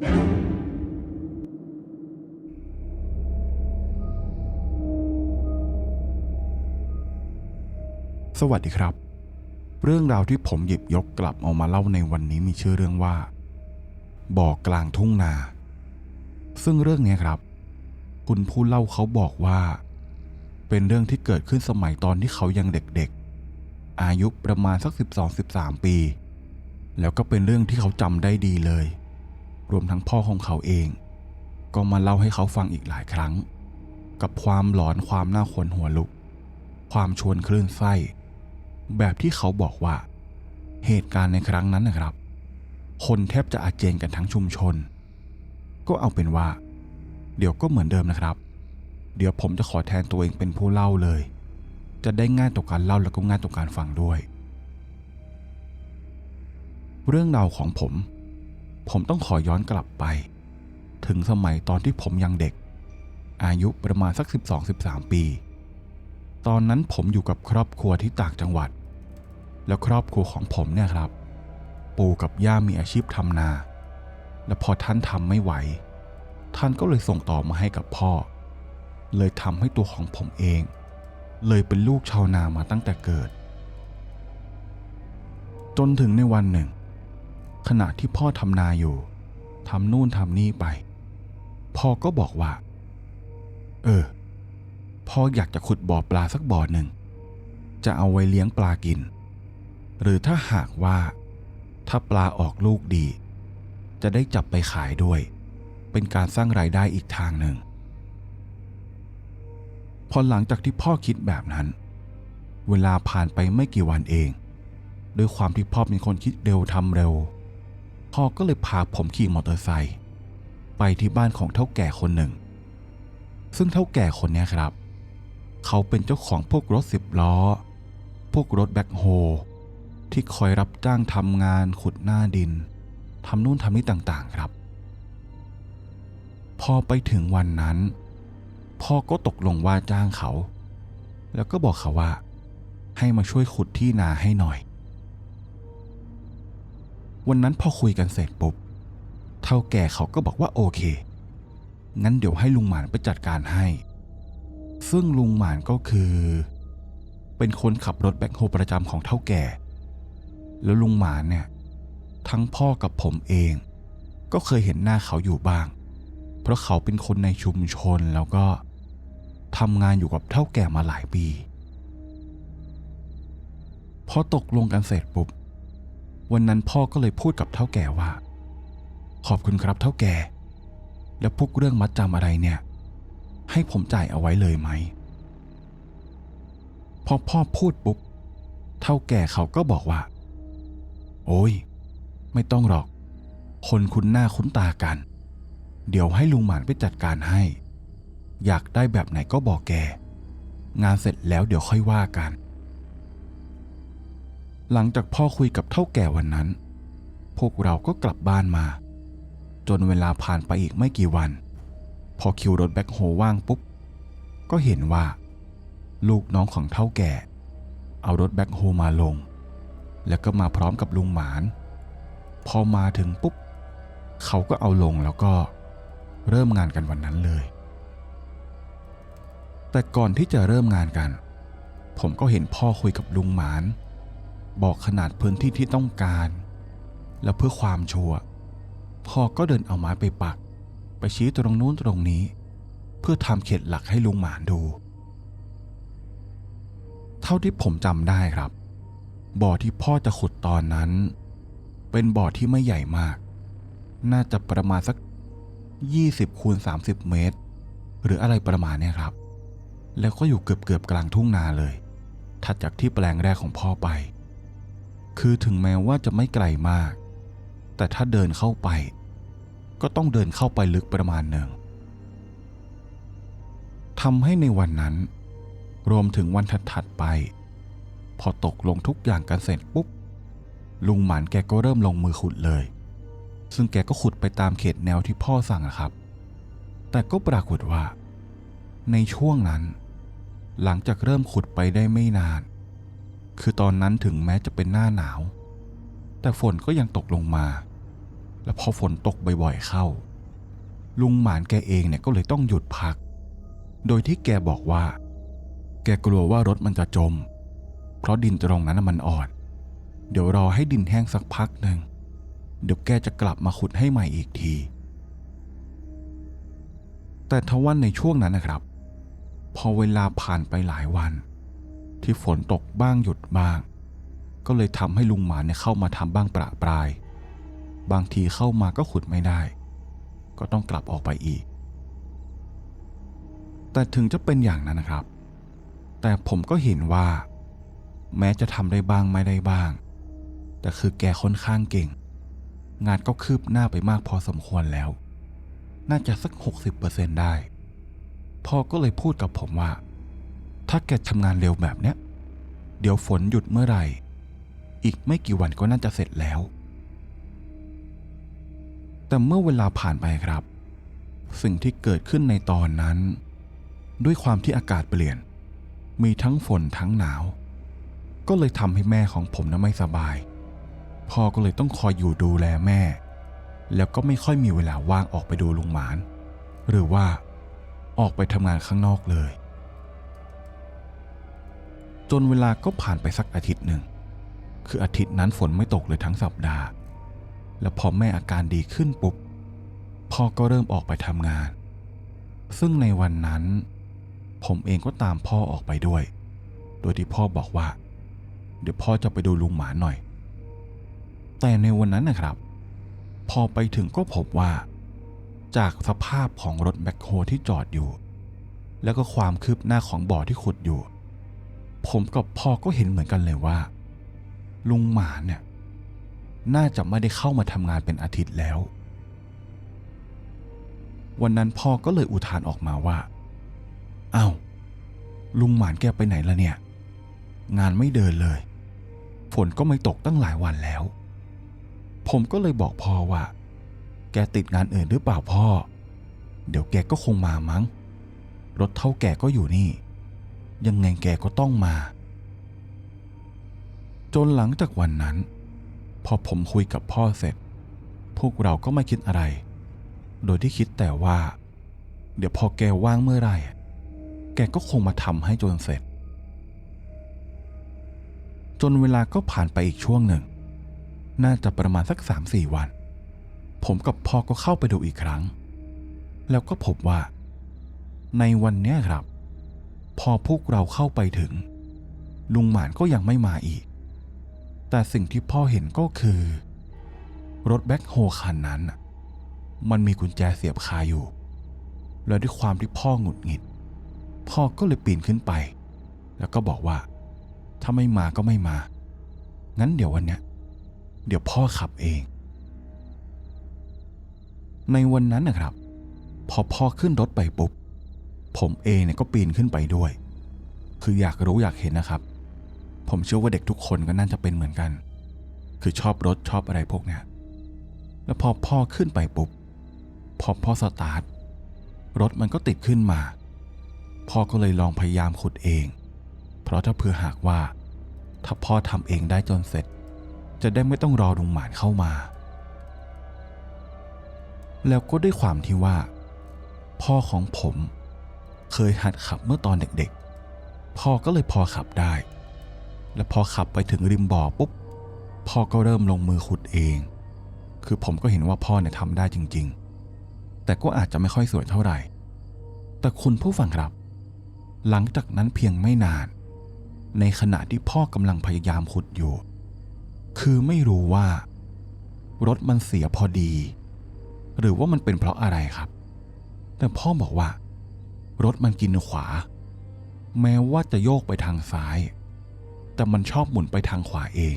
สวัสดีครับ เรื่องราวที่ผมหยิบยกกลับเอามาเล่าในวันนี้มีชื่อเรื่องว่า บ่อกลางทุ่งนา ซึ่งเรื่องนี้ครับ คุณผู้เล่าเขาบอกว่า เป็นเรื่องที่เกิดขึ้นสมัยตอนที่เขายังเด็กๆ อายุประมาณสัก 12-13 ปี แล้วก็เป็นเรื่องที่เขาจำได้ดีเลย รวมทั้งพ่อของเขาเอง ก็มาเล่าให้เขาฟังอีกหลายครั้ง กับความหลอนความน่าขนหัวลุก ความชวนคลื่นไส้ แบบที่เขาบอกว่า เหตุการณ์ในครั้งนั้นนะครับ คนแทบจะอาเจนกันทั้งชุมชน ก็เอาเป็นว่า เดี๋ยวก็เหมือนเดิมนะครับ เดี๋ยวผมจะขอแทนตัวเองเป็นผู้เล่าเลย จะได้ง่ายต่อการเล่าแล้วก็ง่ายต่อการฟังด้วยเรื่องราวของผม ผมต้องขอย้อนกลับไป ถึงสมัยตอนที่ผมยังเด็ก อายุประมาณสัก 12-13 ปี ตอนนั้นผมอยู่กับครอบครัวที่ต่างจังหวัด แล้วครอบครัวของผมเนี่ยครับ ปู่กับย่ามีอาชีพทำนา และพอท่านทำไม่ไหว ท่านก็เลยส่งต่อมาให้กับพ่อ เลยทำให้ตัวของผมเอง เลยเป็นลูกชาวนามาตั้งแต่เกิด จนถึงในวันหนึ่ง ขณะที่พ่อทำนาอยู่ทำนู่นทำนี่ไป พ่อก็บอกว่า เออ พ่ออยากจะขุดบ่อปลาสักบ่อหนึ่ง จะเอาไว้เลี้ยงปลากิน หรือถ้าหากว่า ถ้าปลาออกลูกดี จะได้จับไปขายด้วย เป็นการสร้างรายได้อีกทางหนึ่ง พอหลังจากที่พ่อคิดแบบนั้น เวลาผ่านไปไม่กี่วันเอง ด้วยความที่พ่อเป็นคนคิดเร็วทำเร็ว พ่อก็เลยพาผมขี่มอเตอร์ไซค์ไปที่บ้านของเท่าแก่คนหนึ่ง ซึ่งเท่าแก่คนนี้ครับ เขาเป็นเจ้าของพวกรถสิบล้อ พวกรถแบ็คโฮที่คอยรับจ้างทำงานขุดหน้าดินทำนู่นทำนี่ต่างๆครับ พอไปถึงวันนั้น พ่อก็ตกลงว่าจ้างเขา แล้วก็บอกเขาว่า ให้มาช่วยขุดที่นาให้หน่อย วันนั้นพอคุยกันเสร็จปุ๊บ เท่าแก่เขาก็บอกว่าโอเค งั้นเดี๋ยวให้ลุงหมานไปจัดการให้ ซึ่งลุงหมานก็คือ เป็นคนขับรถแบ็คโฮประจำของเท่าแก่ แล้วลุงหมานเนี่ย ทั้งพ่อกับผมเอง ก็เคยเห็นหน้าเขาอยู่บ้าง เพราะเขาเป็นคนในชุมชนแล้วก็ทำงานอยู่กับเท่าแก่มาหลายปี พอตกลงกันเสร็จปุ๊บ วันนั้นพ่อก็เลยพูดกับเท่าแก่ว่า ขอบคุณครับเท่าแก่ แล้วพวกเรื่องมัดจำอะไรเนี่ย ให้ผมจ่ายเอาไว้เลยไหม พอพ่อพูดปุ๊บ เท่าแก่เขาก็บอกว่า โอ้ย ไม่ต้องหรอก คนคุ้นหน้าคุ้นตากัน เดี๋ยวให้ลุงหมานไปจัดการให้ อยากได้แบบไหนก็บอกแก งานเสร็จแล้วเดี๋ยวค่อยว่ากัน หลังจากพ่อคุยกับเท่าแก่วันนั้น พวกเราก็กลับบ้านมา จนเวลาผ่านไปอีกไม่กี่วัน พอคิวรถแบ็คโฮว่างปุ๊บ ก็เห็นว่า ลูกน้องของเท่าแก่ เอารถแบ็คโฮมาลง แล้วก็มาพร้อมกับลุงหมาน พอมาถึงปุ๊บ เขาก็เอาลงแล้วก็เริ่มงานกันวันนั้นเลย แต่ก่อนที่จะเริ่มงานกัน ผมก็เห็นพ่อคุยกับลุงหมาน บอกขนาดพื้นที่ที่ต้องการ แล้วเพื่อความชัวร์พ่อก็เดินเอาไม้ไปปัก ไปชี้ตรงนู้นตรงนี้ เพื่อทำเขตหลักให้ลุงหมานดู เท่าที่ผมจำได้ครับ บ่อที่พ่อจะขุดตอนนั้น เป็นบ่อที่ไม่ใหญ่มาก น่าจะประมาณสัก 20คูณ30 เมตร หรืออะไรประมาณนี้ครับ แล้วก็อยู่เกือบเกือบกลางทุ่งนาเลย ถัดจากที่แปลงแรกของพ่อไป คือถึงแม้ว่าจะไม่ไกลมาก แต่ถ้าเดินเข้าไป ก็ต้องเดินเข้าไปลึกประมาณหนึ่งทำให้ในวันนั้น รวมถึงวันถัดๆไป พอตกลงทุกอย่างกันเสร็จปุ๊บ ลุงหมันแกก็เริ่มลงมือขุดเลย ซึ่งแกก็ขุดไปตามเขตแนวที่พ่อสั่งอะครับ แต่ก็ปรากฏว่า ในช่วงนั้น หลังจากเริ่มขุดไปได้ไม่นาน คือตอนนั้นถึงแม้จะเป็นหน้าหนาว แต่ฝนก็ยังตกลงมา แล้วพอฝนตกบ่อยๆเข้า ลุงหมานแกเองเนี่ยก็เลยต้องหยุดพัก โดยที่แกบอกว่า แกกลัวว่ารถมันจะจม เพราะดินตรงนั้นมันอ่อน เดี๋ยวรอให้ดินแห้งสักพักหนึ่งเดี๋ยวแกจะกลับมาขุดให้ใหม่อีกที แต่ทว่าในช่วงนั้นนะครับ พอเวลาผ่านไปหลายวัน ที่ฝนตกบ้างหยุดบ้าง ก็เลยทำให้ลุงหมาเนี่ยเข้ามาทำบ้างประปราย บางทีเข้ามาก็ขุดไม่ได้ ก็ต้องกลับออกไปอีก แต่ถึงจะเป็นอย่างนั้นนะครับ แต่ผมก็เห็นว่า แม้จะทำได้บ้างไม่ได้บ้าง แต่คือแกค่อนข้างเก่ง งานก็คืบหน้าไปมากพอสมควรแล้ว น่าจะสัก 60%ได้พ่อก็เลยพูดกับผมว่า ถ้าแกทำงานเร็วแบบเนี้ย เดี๋ยวฝนหยุดเมื่อไหร่ อีกไม่กี่วันก็น่าจะเสร็จแล้ว แต่เมื่อเวลาผ่านไปครับ สิ่งที่เกิดขึ้นในตอนนั้น ด้วยความที่อากาศเปลี่ยน มีทั้งฝนทั้งหนาว ก็เลยทำให้แม่ของผมนั้นไม่สบาย พ่อก็เลยต้องคอยอยู่ดูแลแม่ แล้วก็ไม่ค่อยมีเวลาว่างออกไปดูลุงหมาน หรือว่าออกไปทำงานข้างนอกเลย จนเวลาก็ผ่านไปสักอาทิตย์หนึ่ง คืออาทิตย์นั้นฝนไม่ตกเลยทั้งสัปดาห์ แล้วพอแม่อาการดีขึ้นปุ๊บ พ่อก็เริ่มออกไปทำงาน ซึ่งในวันนั้น ผมเองก็ตามพ่อออกไปด้วย โดยที่พ่อบอกว่า เดี๋ยวพ่อจะไปดูลุงหมาหน่อย แต่ในวันนั้นนะครับ พอไปถึงก็พบว่า จากสภาพของรถแบ็คโฮที่จอดอยู่ แล้วก็ความคืบหน้าของบ่อที่ขุดอยู่ ผมกับพ่อก็เห็นเหมือนกันเลยว่า ลุงหมาเนี่ยน่าจะไม่ได้เข้ามาทำงานเป็นอาทิตย์แล้ว วันนั้นพ่อก็เลยอุทานออกมาว่าอ้าวลุงหมานแกไปไหนละเนี่ย งานไม่เดินเลย ฝนก็ไม่ตกตั้งหลายวันแล้ว ผมก็เลยบอกพ่อว่า แกติดงานอื่นหรือเปล่าพ่อ เดี๋ยวแกก็คงมามั้ง รถเท่าแกก็อยู่นี่ ยังไงแกก็ต้องมา จนหลังจากวันนั้น พอผมคุยกับพ่อเสร็จ พวกเราก็ไม่คิดอะไร โดยที่คิดแต่ว่า เดี๋ยวพอแกว่างเมื่อไหร่ แกก็คงมาทำให้จนเสร็จ จนเวลาก็ผ่านไปอีกช่วงหนึ่ง น่าจะประมาณสักสามสี่วัน ผมกับพ่อก็เข้าไปดูอีกครั้ง แล้วก็พบว่า ในวันนี้ครับ พอพวกเราเข้าไปถึง ลุงหมานก็ยังไม่มาอีก แต่สิ่งที่พ่อเห็นก็คือ รถแบ็คโฮคันนั้น มันมีกุญแจเสียบคาอยู่ แล้วด้วยความที่พ่อหงุดหงิด พ่อก็เลยปีนขึ้นไป แล้วก็บอกว่า ถ้าไม่มาก็ไม่มา งั้นเดี๋ยววันเนี้ยเดี๋ยวพ่อขับเอง ในวันนั้นนะครับ พอพ่อขึ้นรถไปปุ๊บ ผมเองเนี่ยก็ปีนขึ้นไปด้วย คืออยากรู้อยากเห็นนะครับ ผมเชื่อว่าเด็กทุกคนก็น่าจะเป็นเหมือนกัน คือชอบรถชอบอะไรพวกเนี้ยแล้วพอพ่อขึ้นไปปุ๊บ พอพ่อสตาร์ทรถมันก็ติดขึ้นมา พ่อก็เลยลองพยายามขุดเอง เพราะถ้าเผื่อหากว่า ถ้าพ่อทำเองได้จนเสร็จ จะได้ไม่ต้องรอลุงหมานเข้ามา แล้วก็ด้วยความที่ว่า พ่อของผม เคยหัดขับเมื่อตอนเด็กๆ พ่อก็เลยพอขับได้ และพอขับไปถึงริมบ่อปุ๊บ พ่อก็เริ่มลงมือขุดเอง คือผมก็เห็นว่าพ่อเนี่ยทำได้จริง ๆ แต่ก็อาจจะไม่ค่อยสวยเท่าไหร่ แต่คุณผู้ฟังครับ หลังจากนั้นเพียงไม่นาน ในขณะที่พ่อกำลังพยายามขุดอยู่ คือไม่รู้ว่า รถมันเสียพอดี หรือว่ามันเป็นเพราะอะไรครับ แต่พ่อบอกว่า รถมันกินขวา แม้ว่าจะโยกไปทางซ้าย แต่มันชอบหมุนไปทางขวาเอง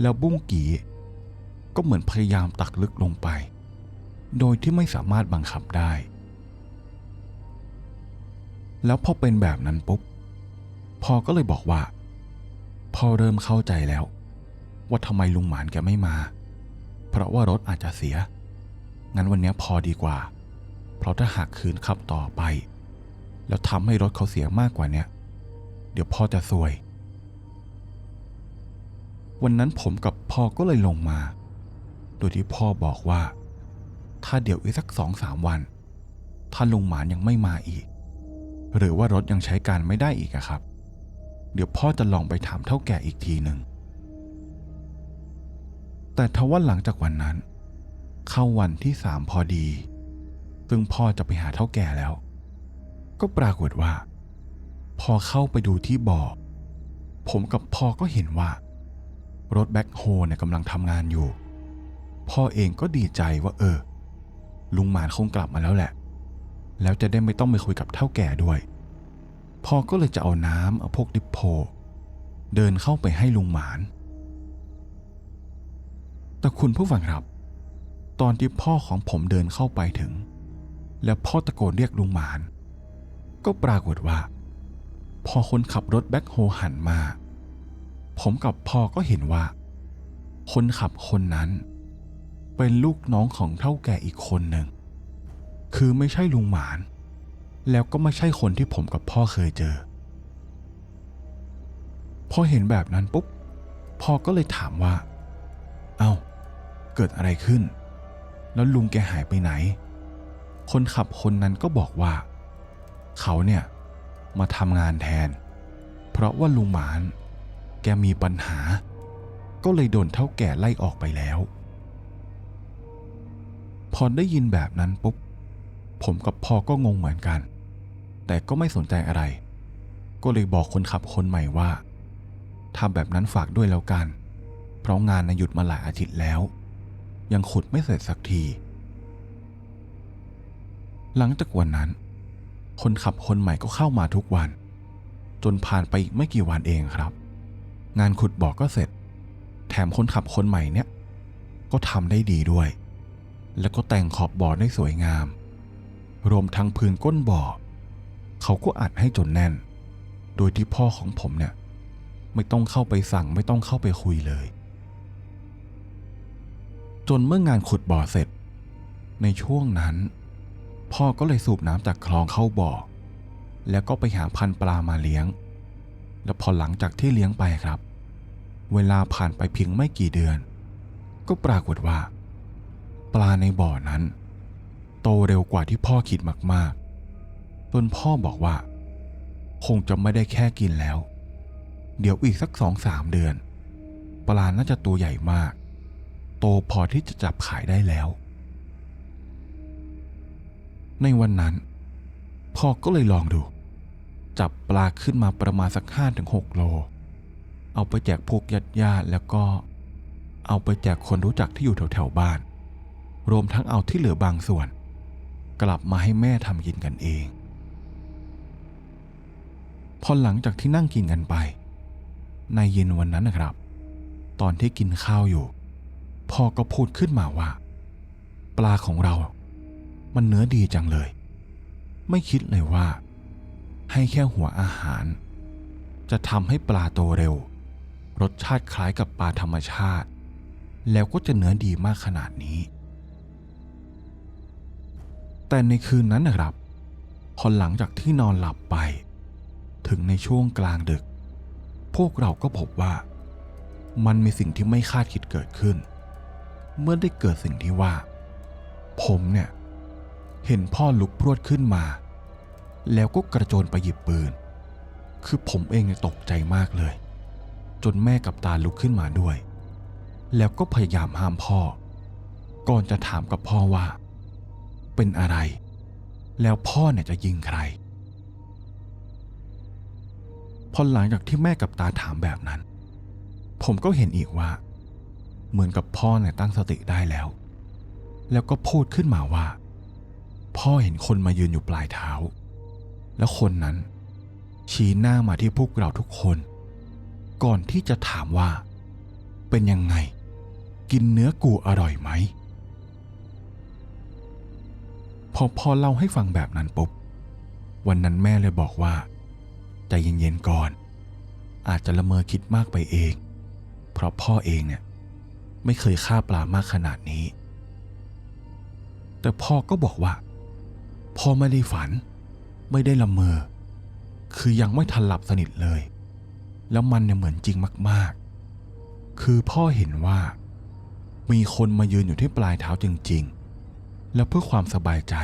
แล้วบุ้งกีก็เหมือนพยายามตักลึกลงไป โดยที่ไม่สามารถบังคับได้ แล้วพอเป็นแบบนั้นปุ๊บพ่อก็เลยบอกว่าพ่อเริ่มเข้าใจแล้ว ว่าทำไมลุงหมานแกไม่มา เพราะว่ารถอาจจะเสีย งั้นวันนี้พอดีกว่า เพราะถ้าหากคืนขับต่อไป แล้วทำให้รถเขาเสียมากกว่าเนี้ยเดี๋ยวพ่อจะซวย วันนั้นผมกับพ่อก็เลยลงมา โดยที่พ่อบอกว่า ถ้าเดี๋ยวอีกสักสองสามวัน ถ้าลุงหมานยังไม่มาอีก หรือว่ารถยังใช้การไม่ได้อีกครับ เดี๋ยวพ่อจะลองไปถามเท่าแก่อีกทีหนึ่งแต่ทว่าหลังจากวันนั้น เข้าวันที่สามพอดี ซึ่งพ่อจะไปหาเท่าแก่แล้ว ก็ปรากฏว่า พอเข้าไปดูที่บ่อ ผมกับพ่อก็เห็นว่า รถแบ็คโฮเนี่ยกำลังทำงานอยู่ พ่อเองก็ดีใจว่า เออ ลุงหมานคงกลับมาแล้วแหละ แล้วจะได้ไม่ต้องไปคุยกับเท่าแก่ด้วย พ่อก็เลยจะเอาน้ำเอาพวกดิปโพ เดินเข้าไปให้ลุงหมาน แต่คุณผู้ฟังครับตอนที่พ่อของผมเดินเข้าไปถึง แล้วพ่อตะโกนเรียกลุงหมาน ก็ปรากฏว่า พอคนขับรถแบ็คโฮหันมา ผมกับพ่อก็เห็นว่า คนขับคนนั้น เป็นลูกน้องของเท่าแก่อีกคนหนึ่ง คือไม่ใช่ลุงหมาน แล้วก็ไม่ใช่คนที่ผมกับพ่อเคยเจอ พอเห็นแบบนั้นปุ๊บ พ่อก็เลยถามว่า เอา้า เกิดอะไรขึ้น แล้วลุงแกหายไปไหน คนขับคนนั้นก็บอกว่า เขาเนี่ยมาทำงานแทน เพราะว่าลุงหมาน แกมีปัญหา ก็เลยโดนเท่าแก่ไล่ออกไปแล้ว พอได้ยินแบบนั้นปุ๊บ ผมกับพ่อก็งงเหมือนกัน แต่ก็ไม่สนใจอะไร ก็เลยบอกคนขับคนใหม่ว่าทำแบบนั้นฝากด้วยแล้วกัน เพราะงานนะหยุดมาหลายอาทิตย์แล้ว ยังขุดไม่เสร็จสักที หลังจากวันนั้น คนขับคนใหม่ก็เข้ามาทุกวัน จนผ่านไปอีกไม่กี่วันเองครับ งานขุดบ่อก็เสร็จ แถมคนขับคนใหม่เนี่ย ก็ทำได้ดีด้วย แล้วก็แต่งขอบบ่อได้สวยงาม รวมทั้งพื้นก้นบ่อ เขาก็อัดให้จนแน่น โดยที่พ่อของผมเนี่ย ไม่ต้องเข้าไปสั่งไม่ต้องเข้าไปคุยเลย จนเมื่องานขุดบ่อเสร็จ ในช่วงนั้น พ่อก็เลยสูบน้ำจากคลองเข้าบ่อ แล้วก็ไปหาพันปลามาเลี้ยง แล้วพอหลังจากที่เลี้ยงไปครับ เวลาผ่านไปเพียงไม่กี่เดือน ก็ปรากฏว่า ปลาในบ่อนั้น โตเร็วกว่าที่พ่อคิดมากๆจนพ่อบอกว่า คงจะไม่ได้แค่กินแล้ว เดี๋ยวอีกสักสองสามเดือน ปลาน่าจะตัวใหญ่มาก โตพอที่จะจับขายได้แล้ว ในวันนั้น พ่อก็เลยลองดู จับปลาขึ้นมาประมาณสักห้าถึงหกโล เอาไปแจกพวกญาติญาติแล้วก็ เอาไปแจกคนรู้จักที่อยู่แถวๆบ้าน รวมทั้งเอาที่เหลือบางส่วน กลับมาให้แม่ทำกินกันเอง พอหลังจากที่นั่งกินกันไป ในเย็นวันนั้นนะครับ ตอนที่กินข้าวอยู่ พ่อก็พูดขึ้นมาว่า ปลาของเรา มันเนื้อดีจังเลย ไม่คิดเลยว่า ให้แค่หัวอาหาร จะทำให้ปลาโตเร็ว รสชาติคล้ายกับปลาธรรมชาติ แล้วก็จะเนื้อดีมากขนาดนี้ แต่ในคืนนั้นนะครับ พอหลังจากที่นอนหลับไป ถึงในช่วงกลางดึก พวกเราก็พบว่า มันมีสิ่งที่ไม่คาดคิดเกิดขึ้น เมื่อได้เกิดสิ่งที่ว่า ผมเนี่ย เห็นพ่อลุกพรวดขึ้นมา แล้วก็กระโจนไปหยิบปืน คือผมเองตกใจมากเลย จนแม่กับตาลุกขึ้นมาด้วย แล้วก็พยายามห้ามพ่อ ก่อนจะถามกับพ่อว่า เป็นอะไร แล้วพ่อเนี่ยจะยิงใคร พอหลังจากที่แม่กับตาถามแบบนั้น ผมก็เห็นอีกว่า เหมือนกับพ่อเนี่ยตั้งสติได้แล้ว แล้วก็พูดขึ้นมาว่า พ่อเห็นคนมายืนอยู่ปลายเท้า แล้วคนนั้น ชี้หน้ามาที่พวกเราทุกคน ก่อนที่จะถามว่า เป็นยังไง กินเนื้อกูอร่อยไหม พอพ่อเล่าให้ฟังแบบนั้นปุ๊บ วันนั้นแม่เลยบอกว่า ใจเย็นๆก่อน อาจจะละเมอคิดมากไปเอง เพราะพ่อเองเนี่ยไม่เคยฆ่าปลามากขนาดนี้ แต่พ่อก็บอกว่า พ่อไม่ได้ฝัน ไม่ได้ละเมอ คือยังไม่ทันหลับสนิทเลย แล้วมันเนี่ยเหมือนจริงมาก ๆ คือพ่อเห็นว่า มีคนมายืนอยู่ที่ปลายเท้าจริง ๆ แล้วเพื่อความสบายใจ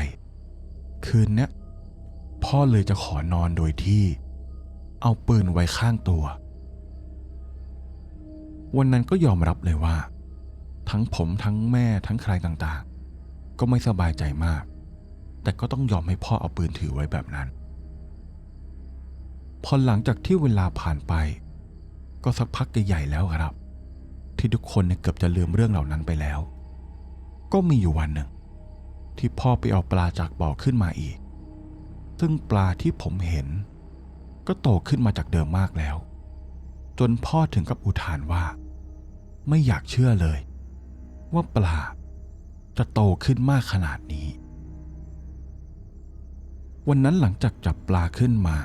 คืนเนี้ยพ่อเลยจะขอนอนโดยที่ เอาปืนไว้ข้างตัว วันนั้นก็ยอมรับเลยว่า ทั้งผมทั้งแม่ทั้งใครต่างๆ ก็ไม่สบายใจมาก แต่ก็ต้องยอมให้พ่อเอาปืนถือไว้แบบนั้น พอหลังจากที่เวลาผ่านไป ก็สักพักใหญ่ๆแล้วครับ ที่ทุกคนเนี่ยเกือบจะลืมเรื่องเหล่านั้นไปแล้ว ก็มีอยู่วันหนึ่ง ที่พ่อไปเอาปลาจากบ่อขึ้นมาอีก ซึ่งปลาที่ผมเห็น ก็โตขึ้นมาจากเดิมมากแล้ว จนพ่อถึงกับอุทานว่า ไม่อยากเชื่อเลย ว่าปลาจะโตขึ้นมากขนาดนี้ วันนั้นหลังจากจับปลาขึ้นมา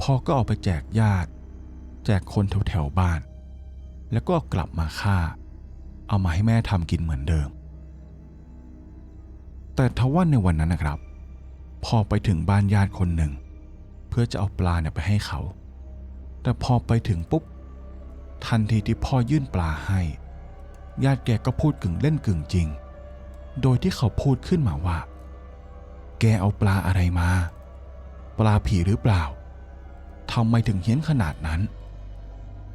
พ่อก็เอาไปแจกญาติ แจกคนแถวๆบ้าน แล้วก็กลับมาฆ่า เอามาให้แม่ทำกินเหมือนเดิม แต่ทว่าในวันนั้นนะครับพอไปถึงบ้านญาติคนหนึ่ง เพื่อจะเอาปลาเนี่ยไปให้เขา แต่พอไปถึงปุ๊บ ทันทีที่พ่อยื่นปลาให้ ญาติแกก็พูดกึ่งเล่นกึ่งจริง โดยที่เขาพูดขึ้นมาว่า แกเอาปลาอะไรมา ปลาผีหรือเปล่าทำไมถึงเฮี้ยนขนาดนั้น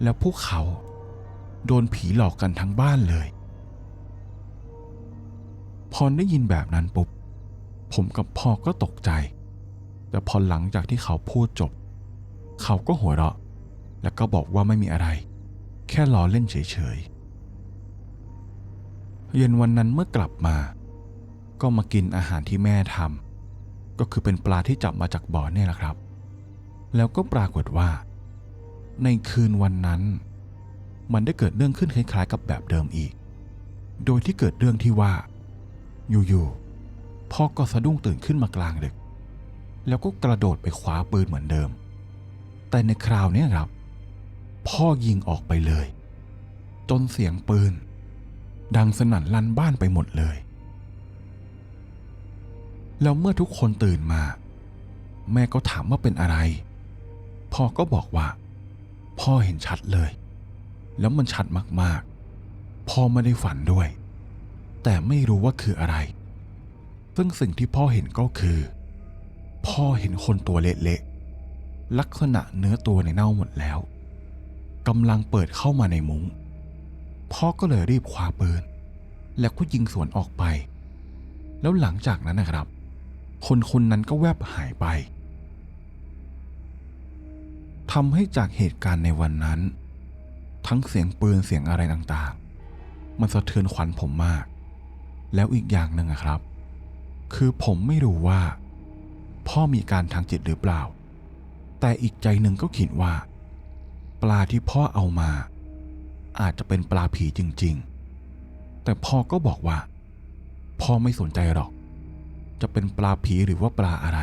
แล้วพวกเขา โดนผีหลอกกันทั้งบ้านเลย พอได้ยินแบบนั้นปุ๊บ ผมกับพ่อก็ตกใจ แต่พอหลังจากที่เขาพูดจบ เขาก็หัวเราะ แล้วก็บอกว่าไม่มีอะไร แค่ล้อเล่นเฉยๆ เย็นวันนั้นเมื่อกลับมา ก็มากินอาหารที่แม่ทำ ก็คือเป็นปลาที่จับมาจากบ่อเนี่ยแหละครับ แล้วก็ปรากฏว่า ในคืนวันนั้น มันได้เกิดเรื่องขึ้นคล้ายๆ กับแบบเดิมอีก โดยที่เกิดเรื่องที่ว่า อยู่ๆพ่อก็สะดุ้งตื่นขึ้นมากลางดึก แล้วก็กระโดดไปคว้าปืนเหมือนเดิม แต่ในคราวนี้ครับ พ่อยิงออกไปเลย จนเสียงปืน ดังสนั่นลั่นบ้านไปหมดเลย แล้วเมื่อทุกคนตื่นมา แม่ก็ถามว่าเป็นอะไร พ่อก็บอกว่า พ่อเห็นชัดเลย แล้วมันชัดมากๆ พ่อไม่ได้ฝันด้วย แต่ไม่รู้ว่าคืออะไร ซึ่งสิ่งที่พ่อเห็นก็คือ พ่อเห็นคนตัวเละๆลักษณะเนื้อตัวในเน่าหมดแล้วกำลังเปิดเข้ามาในมุง้งพ่อก็เลยรีบคว้าปืน แล้วก็ยิงสวนออกไป แล้วหลังจากนั้นนะครับ คนคนนั้นก็แวบหายไปทำให้จากเหตุการณ์ในวันนั้น ทั้งเสียงปืนเสียงอะไรต่างๆ มันสะเทือนขวัญผมมาก แล้วอีกอย่างหนึ่งครับ คือผมไม่รู้ว่า พ่อมีการทางจิตหรือเปล่า แต่อีกใจหนึ่งก็คิดว่า ปลาที่พ่อเอามา อาจจะเป็นปลาผีจริง ๆ แต่พ่อก็บอกว่า พ่อไม่สนใจหรอก จะเป็นปลาผีหรือว่าปลาอะไร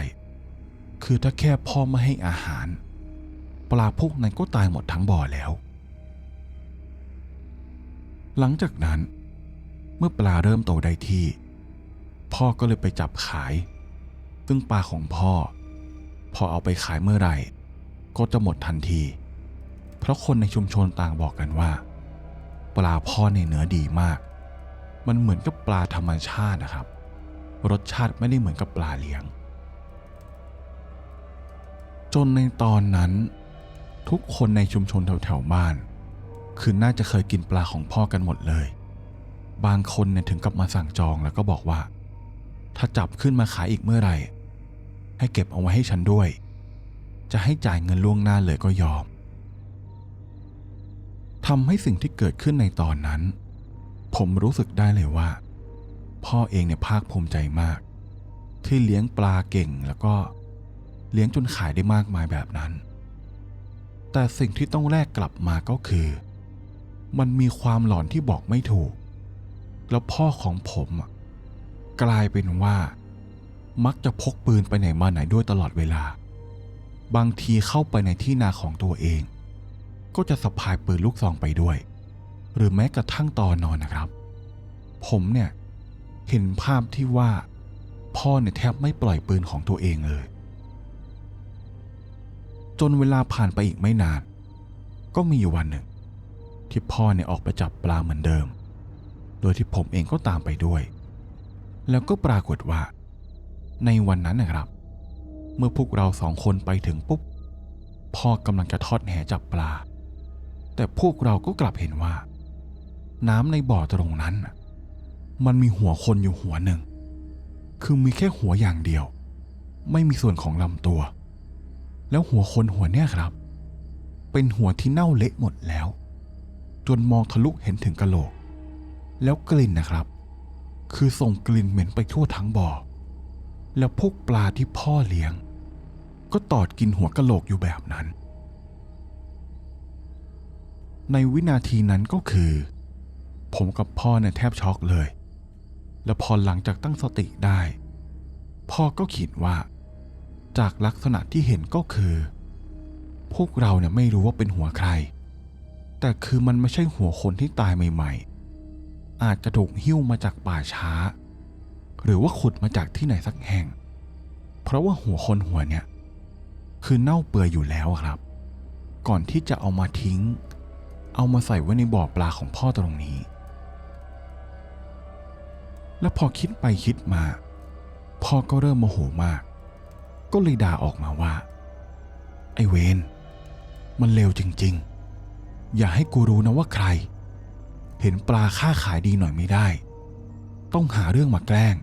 คือถ้าแค่พ่อไม่ให้อาหาร ปลาพวกนั้นก็ตายหมดทั้งบ่อแล้ว หลังจากนั้น เมื่อปลาเริ่มโตได้ที่ พ่อก็เลยไปจับขาย ซึ่งปลาของพ่อ พอเอาไปขายเมื่อไหร่ ก็จะหมดทันที เพราะคนในชุมชนต่างบอกกันว่า ปลาพ่อในเนื้อดีมาก มันเหมือนกับปลาธรรมชาตินะครับ รสชาติไม่ได้เหมือนกับปลาเลี้ยง จนในตอนนั้น ทุกคนในชุมชนแถวๆบ้าน คือน่าจะเคยกินปลาของพ่อกันหมดเลย บางคนเนี่ยถึงกับมาสั่งจองแล้วก็บอกว่า ถ้าจับขึ้นมาขายอีกเมื่อไหร่ ให้เก็บเอาไว้ให้ฉันด้วย จะให้จ่ายเงินล่วงหน้าเลยก็ยอมทำให้สิ่งที่เกิดขึ้นในตอนนั้น ผมรู้สึกได้เลยว่า พ่อเองเนี่ยภาคภูมิใจมาก ที่เลี้ยงปลาเก่งแล้วก็เลี้ยงจนขายได้มากมายแบบนั้น แต่สิ่งที่ต้องแลกกลับมาก็คือ มันมีความหลอนที่บอกไม่ถูก แล้วพ่อของผมกลายเป็นว่า มักจะพกปืนไปไหนมาไหนด้วยตลอดเวลา บางทีเข้าไปในที่นาของตัวเอง ก็จะสะพายปืนลูกซองไปด้วย หรือแม้กระทั่งตอนนอนนะครับ ผมเนี่ย เห็นภาพที่ว่า พ่อเนี่ยแทบไม่ปล่อยปืนของตัวเองเลย จนเวลาผ่านไปอีกไม่นาน ก็มีอยู่วันหนึ่ง ที่พ่อเนี่ยออกไปจับปลาเหมือนเดิม โดยที่ผมเองก็ตามไปด้วย แล้วก็ปรากฏว่า ในวันนั้นนะครับ เมื่อพวกเราสองคนไปถึงปุ๊บพ่อกำลังจะทอดแหจับปลา แต่พวกเราก็กลับเห็นว่า น้ำในบ่อตรงนั้นน่ะ มันมีหัวคนอยู่หัวหนึ่ง คือมีแค่หัวอย่างเดียว ไม่มีส่วนของลำตัว แล้วหัวคนหัวเนี้ยครับ เป็นหัวที่เน่าเละหมดแล้ว จนมองทะลุเห็นถึงกะโหลก แล้วกลิ่นนะครับ คือส่งกลิ่นเหม็นไปทั่วทั้งบ่อ แล้วพวกปลาที่พ่อเลี้ยง ก็ตอดกินหัวกะโหลกอยู่แบบนั้น ในวินาทีนั้นก็คือผมกับพ่อเนี่ยแทบช็อกเลย แล้วพอหลังจากตั้งสติได้ พ่อก็คิดว่า จากลักษณะที่เห็นก็คือ พวกเราเนี่ยไม่รู้ว่าเป็นหัวใคร แต่คือมันไม่ใช่หัวคนที่ตายใหม่ ๆ อาจจะถูกหิ้วมาจากป่าช้า หรือว่าขุดมาจากที่ไหนสักแห่ง เพราะว่าหัวคนหัวเนี่ย คือเน่าเปื่อยอยู่แล้วครับ ก่อนที่จะเอามาทิ้ง เอามาใส่ไว้ในบ่อปลาของพ่อตรงนี้ แล้วพอคิดไปคิดมา พ่อก็เริ่มโมโหมาก ก็เลยด่าออกมาว่า ไอเวนมันเลวจริง ๆ อย่าให้กูรู้นะว่าใคร เห็นปลาค่าขายดีหน่อยไม่ได้ ต้องหาเรื่องมาแกล้ง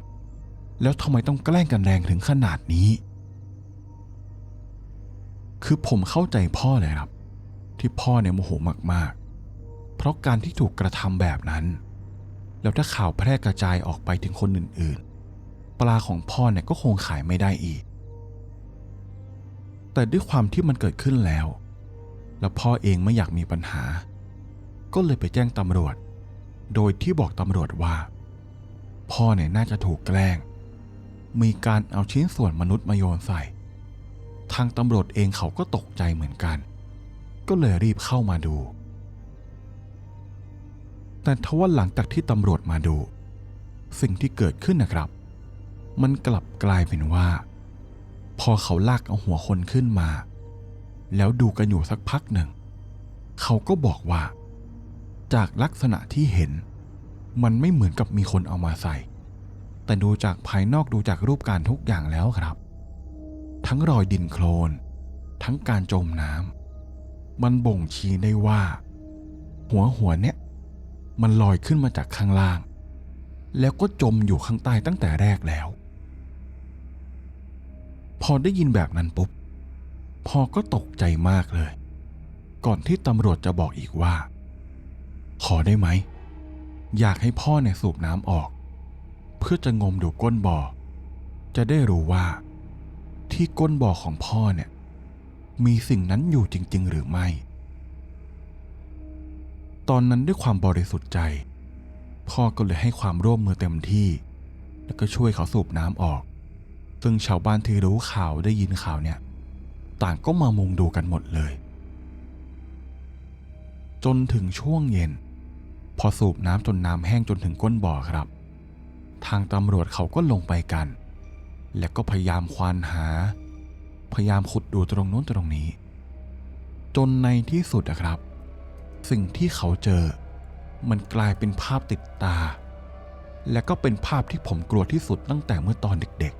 แล้วทำไมต้องแกล้งกันแรงถึงขนาดนี้ คือผมเข้าใจพ่อเลยครับ ที่พ่อเนี่ยโมโหมากๆ เพราะการที่ถูกกระทำแบบนั้น แล้วถ้าข่าวแพร่กระจายออกไปถึงคนอื่นๆ ปลาของพ่อเนี่ยก็คงขายไม่ได้อีก แต่ด้วยความที่มันเกิดขึ้นแล้ว แล้วพ่อเองไม่อยากมีปัญหา ก็เลยไปแจ้งตำรวจ โดยที่บอกตำรวจว่า พ่อเนี่ยน่าจะถูกแกล้ง มีการเอาชิ้นส่วนมนุษย์มาโยนใส่ ทางตำรวจเองเขาก็ตกใจเหมือนกัน ก็เลยรีบเข้ามาดู แต่ทว่าหลังจากที่ตำรวจมาดู สิ่งที่เกิดขึ้นนะครับ มันกลับกลายเป็นว่า พอเขาลากเอาหัวคนขึ้นมา แล้วดูกันอยู่สักพักหนึ่ง เขาก็บอกว่า จากลักษณะที่เห็น มันไม่เหมือนกับมีคนเอามาใส่ แต่ดูจากภายนอกดูจากรูปการทุกอย่างแล้วครับ ทั้งรอยดินโคลน ทั้งการจมน้ำมันบ่งชี้ได้ว่า หัวหัวเนี้ย มันลอยขึ้นมาจากข้างล่าง แล้วก็จมอยู่ข้างใต้ตั้งแต่แรกแล้ว พอได้ยินแบบนั้นปุ๊บพ่อก็ตกใจมากเลย ก่อนที่ตำรวจจะบอกอีกว่า ขอได้ไหม อยากให้พ่อเนี่ยสูบน้ำออก เพื่อจะงมดูก้นบ่อ จะได้รู้ว่า ที่ก้นบ่อของพ่อเนี่ย มีสิ่งนั้นอยู่จริง ๆ หรือไม่ ตอนนั้นด้วยความบริสุทธิ์ใจ พ่อก็เลยให้ความร่วมมือเต็มที่ แล้วก็ช่วยเขาสูบน้ำออก ซึ่งชาวบ้านที่รู้ข่าวได้ยินข่าวเนี่ย ต่างก็มามุงดูกันหมดเลย จนถึงช่วงเย็น พอสูบน้ำจนน้ำแห้งจนถึงก้นบ่อครับ ทางตำรวจเขาก็ลงไปกัน แล้วก็พยายามควานหา พยายามขุดดูตรงโน้นตรงนี้ จนในที่สุดนะครับ สิ่งที่เขาเจอ มันกลายเป็นภาพติดตา และก็เป็นภาพที่ผมกลัวที่สุดตั้งแต่เมื่อตอนเด็ก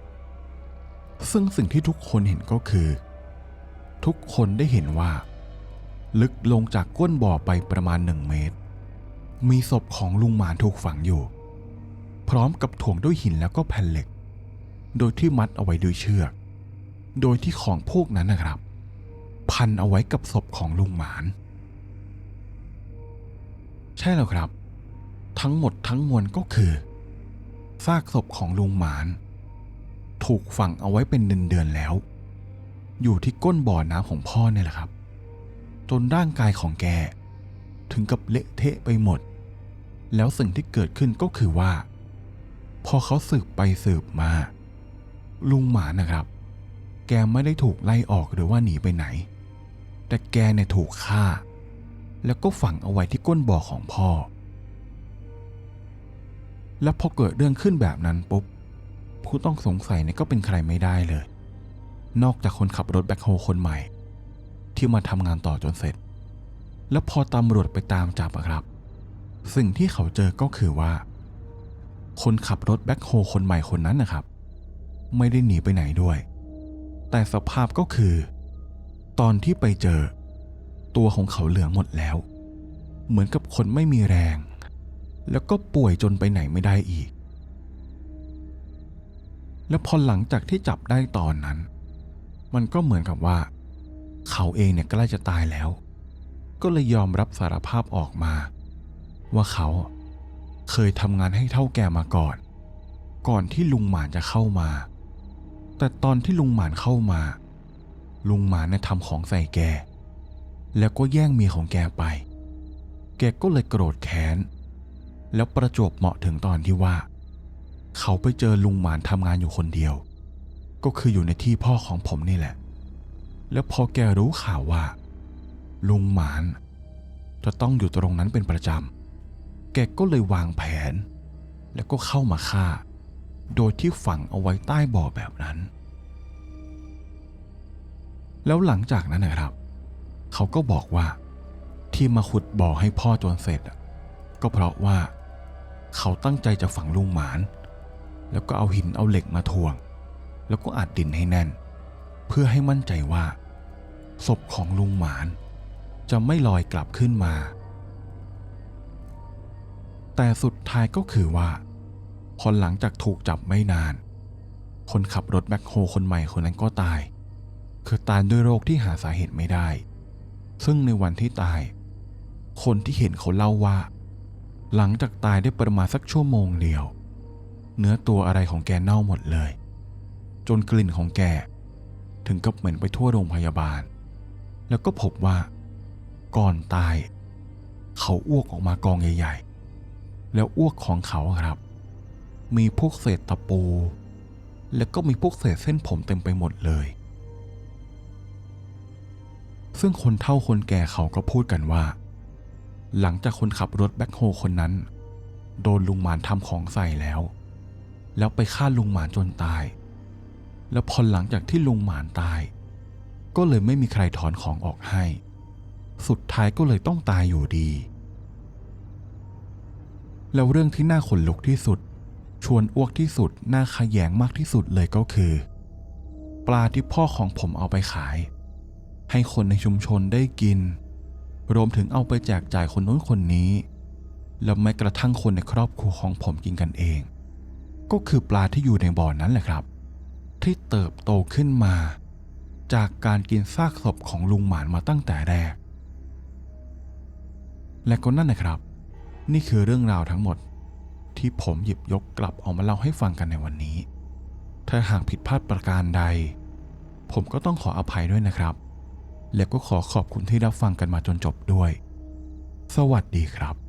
ๆ ซึ่งสิ่งที่ทุกคนเห็นก็คือ ทุกคนได้เห็นว่า ลึกลงจากก้นบ่อไปประมาณหนึ่งเมตร มีศพของลุงหมานถูกฝังอยู่ พร้อมกับถ่วงด้วยหินแล้วก็แผ่นเหล็ก โดยที่มัดเอาไว้ด้วยเชือก โดยที่ของพวกนั้นนะครับ พันเอาไว้กับศพของลุงหมาน ใช่แล้วครับ ทั้งหมดทั้งมวลก็คือซากศพของลุงหมาน ถูกฝังเอาไว้เป็นเดือนๆแล้ว อยู่ที่ก้นบ่อน้ำของพ่อเนี่ยแหละครับ จนร่างกายของแก ถึงกับเละเทะไปหมด แล้วสิ่งที่เกิดขึ้นก็คือว่า พอเขาสืบไปสืบมา ลุงหมานะครับ แกไม่ได้ถูกไล่ออกหรือว่าหนีไปไหน แต่แกเนี่ยถูกฆ่า แล้วก็ฝังเอาไว้ที่ก้นบ่อของพ่อ แล้วพอเกิดเรื่องขึ้นแบบนั้นปุ๊บ ผู้ต้องสงสัยเนี่ยก็เป็นใครไม่ได้เลย นอกจากคนขับรถแบ็คโฮคนใหม่ ที่มาทำงานต่อจนเสร็จ แล้วพอตำรวจไปตามจับอะครับ สิ่งที่เขาเจอก็คือว่า คนขับรถแบ็คโฮคนใหม่คนนั้นนะครับ ไม่ได้หนีไปไหนด้วย แต่สภาพก็คือ ตอนที่ไปเจอ ตัวของเขาเหลืองหมดแล้ว เหมือนกับคนไม่มีแรง แล้วก็ป่วยจนไปไหนไม่ได้อีก แล้วพอหลังจากที่จับได้ตอนนั้น มันก็เหมือนกับว่า เขาเองเนี่ยใกล้จะตายแล้ว ก็เลยยอมรับสารภาพออกมา ว่าเขาเคยทำงานให้เท่าแก่มาก่อน ก่อนที่ลุงหมานจะเข้ามา แต่ตอนที่ลุงหมานเข้ามา ลุงหมานเนี่ยทำของใส่แก แล้วก็แย่งเมียของแกไป แกก็เลยโกรธแค้น แล้วประจวบเหมาะถึงตอนที่ว่า เขาไปเจอลุงหมานทำงานอยู่คนเดียว ก็คืออยู่ในที่พ่อของผมนี่แหละ แล้วพอแกรู้ข่าวว่า ลุงหมาน จะต้องอยู่ตรงนั้นเป็นประจำ แกก็เลยวางแผน แล้วก็เข้ามาฆ่า โดยที่ฝังเอาไว้ใต้บ่อแบบนั้น แล้วหลังจากนั้นนะครับ เขาก็บอกว่าที่มาขุดบ่อให้พ่อจนเสร็จก็เพราะว่าเขาตั้งใจจะฝังลุงหมาน แล้วก็เอาหินเอาเหล็กมาทวง แล้วก็อัดดินให้แน่น เพื่อให้มั่นใจว่า ศพของลุงหมาน จะไม่ลอยกลับขึ้นมา แต่สุดท้ายก็คือว่าพอหลังจากถูกจับไม่นาน คนขับรถแบ็คโฮคนใหม่คนนั้นก็ตาย คือตายด้วยโรคที่หาสาเหตุไม่ได้ ซึ่งในวันที่ตาย คนที่เห็นเขาเล่าว่า หลังจากตายได้ประมาณสักชั่วโมงเดียว เนื้อตัวอะไรของแกเน่าหมดเลย จนกลิ่นของแก ถึงกับเหม็นไปทั่วโรงพยาบาล แล้วก็พบว่า ก่อนตาย เขาอ้วกออกมากองใหญ่ๆ แล้วอ้วกของเขาครับ มีพวกเศษตะปู แล้วก็มีพวกเศษเส้นผมเต็มไปหมดเลย ซึ่งคนเฒ่าคนแก่เขาก็พูดกันว่า หลังจากคนขับรถแบ็คโฮคนนั้น โดนลุงหมานทำของใส่แล้ว แล้วไปฆ่าลุงหมานจนตาย แล้วพอหลังจากที่ลุงหมานตาย ก็เลยไม่มีใครถอนของออกให้ สุดท้ายก็เลยต้องตายอยู่ดี แล้วเรื่องที่น่าขนลุกที่สุด ชวนอ้วกที่สุดน่าขยงมากที่สุดเลยก็คือ ปลาที่พ่อของผมเอาไปขาย ให้คนในชุมชนได้กิน รวมถึงเอาไปแจกจ่ายคนโน้นคนนี้ แล้วแม้กระทั่งคนในครอบครัวของผมกินกันเอง ก็คือปลาที่อยู่ในบ่อนนั้นแหละครับ ที่เติบโตขึ้นมา จากการกินซากศพของลุงหมานมาตั้งแต่แรก และก็นั่นนะครับ นี่คือเรื่องราวทั้งหมดที่ผมหยิบยกกลับออกมาเล่าให้ฟังกันในวันนี้ ถ้าหากผิดพลาดประการใด ผมก็ต้องขออภัยด้วยนะครับ และก็ขอขอบคุณที่รับฟังกันมาจนจบด้วย สวัสดีครับ